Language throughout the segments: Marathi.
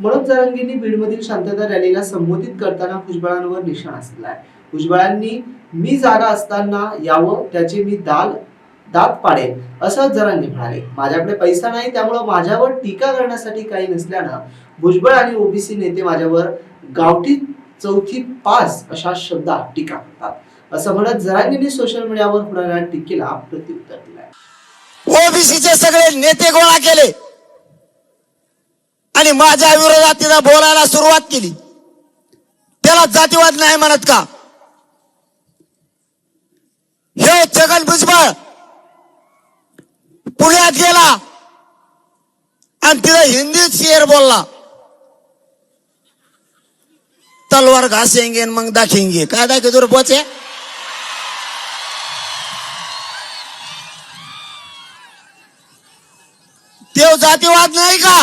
मनोज जरंगींनी बीडमधील शांतता रॅलीला संबोधित करताना भुजबळांवर निशाणा आहे भुजबळांनी मी जागा असताना यावं त्याचे मी दाल दात पाडेल असं जरांगे म्हणाले. माझ्याकडे पैसा नाही त्यामुळे माझ्यावर टीका करण्यासाठी काही नसल्यानं भुजबळ आणि ओबीसी नेते माझ्यावर गावठी चौथी पास अशा शब्दात टीका करतात. असं म्हणत जरांगेंनी सोशल मीडियावर होणाऱ्या टीकेला प्रत्युत्तर दिलंय. ओबीसीचे सगळे नेते गोळा केले. आणि माझ्या विरोधात तिनं बोलायला सुरुवात केली. त्याला जातीवाद नाही म्हणत का? हे छगन भुजबळ पुण्यात गेला आणि तिथं हिंदीत शेर बोलला. तलवार घासेंगे मग दाखेंगे. काय दाखे तुला पोचे देव जातीवाद नाही का?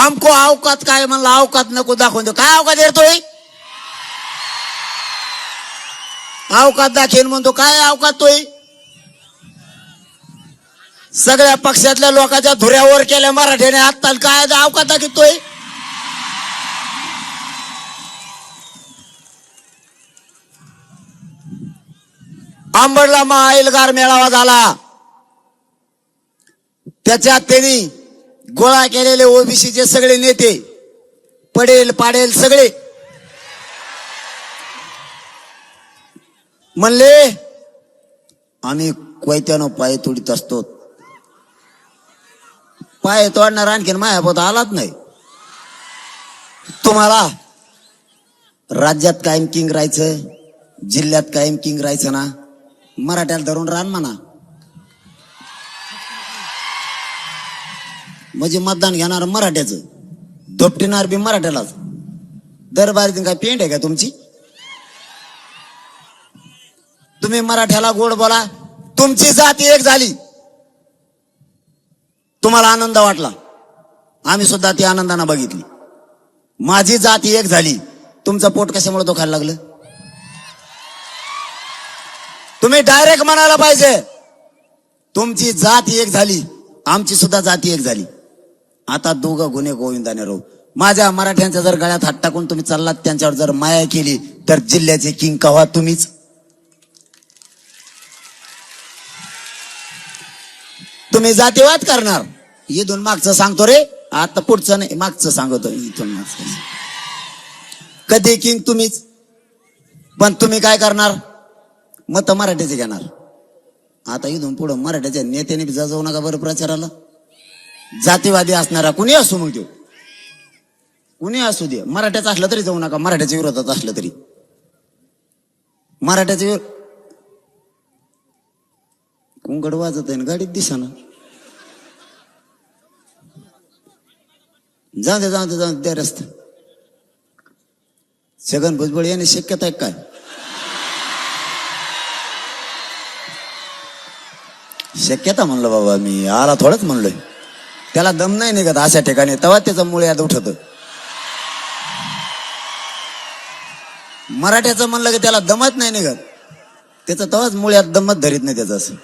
हमको अवकात काय म्हणलं? अवकात नको दाखवून देऊ. काय अवकात येतोय? अवकात दाखेल म्हणतो काय अवकात तोय? सगळ्या पक्षातल्या लोकांच्या धुऱ्यावर केल्या मराठीने आत्ता काय अवकात दाखवतोय आंबडला महाएलगार मेळावा झाला. त्याच्यात त्यांनी गोळा केलेले ओबीसीचे सगळे नेते पडेल पाडेल सगळे. म्हणले आम्ही कोयत्यानं पाय तोडीत असतो. पाय तोडणार आणखीन मायापोत आलाच नाही. तुम्हाला राज्यात कायम किंग राहायचं जिल्ह्यात कायम किंग राहायचं ना मराठ्याला धरून रान म्हणा. म्हणजे मतदान घेणार मराठ्याचं. धोपटिणार बी मराठ्यालाच. दरबारीतून काय पेंट आहे का तुमची? तुम्ही मराठ्याला गोड बोला. तुमची जाती एक झाली. तुम्हाला आनंद वाटला. आम्ही सुद्धा ती आनंदानं बघितली. माझी जाती एक झाली. तुमचं पोट कशामुळे दुखायला लागलं? तुम्ही डायरेक्ट म्हणायला पाहिजे. तुमची जात एक झाली. आमची सुद्धा जाती एक झाली. आता दोघं गुन्हे गोविंदाने राहू माझ्या मराठ्यांच्या जर गळ्यात हात टाकून तुम्ही चाललात त्यांच्यावर जर माया केली तर जिल्ह्याचे किंग कवा तुम्हीच? तुम्ही जातीवाद करणार. इथून मागचं सांगतो रे. आता पुढचं नाही मागचं सांगतो इथून मागचं. कधी किंग तुम्हीच? पण तुम्ही काय करणार? मत मराठीचे घेणार. आता इथून पुढं मराठ्याच्या नेत्याने बी जाऊ नका बरं प्रचाराला. जातीवादी असणारा कुणी असू मग तो? कुणी असू दे? मराठ्याचा असलं तरी जाऊ नका. मराठ्याच्या विरोधात असलं तरी. मराठ्याच्या विरोध कुंकड वाजत आहे ना गाडीत दिसाना जाऊ दे जाऊ दे जाऊ दे त्या रस्ता. छगन भुजबळ याने शक्यता आहे काय? शक्यता म्हणलं बाबा मी. आला थोडंच म्हणलोय. त्याला दम नाही निघत अशा ठिकाणी. तेव्हा त्याचं मुळे यात उठत. मराठ्याचं म्हणलं की त्याला दमत नाही निघत. त्याचं तेव्हाच मुळ्यात दमत धरीत नाही त्याचं असं.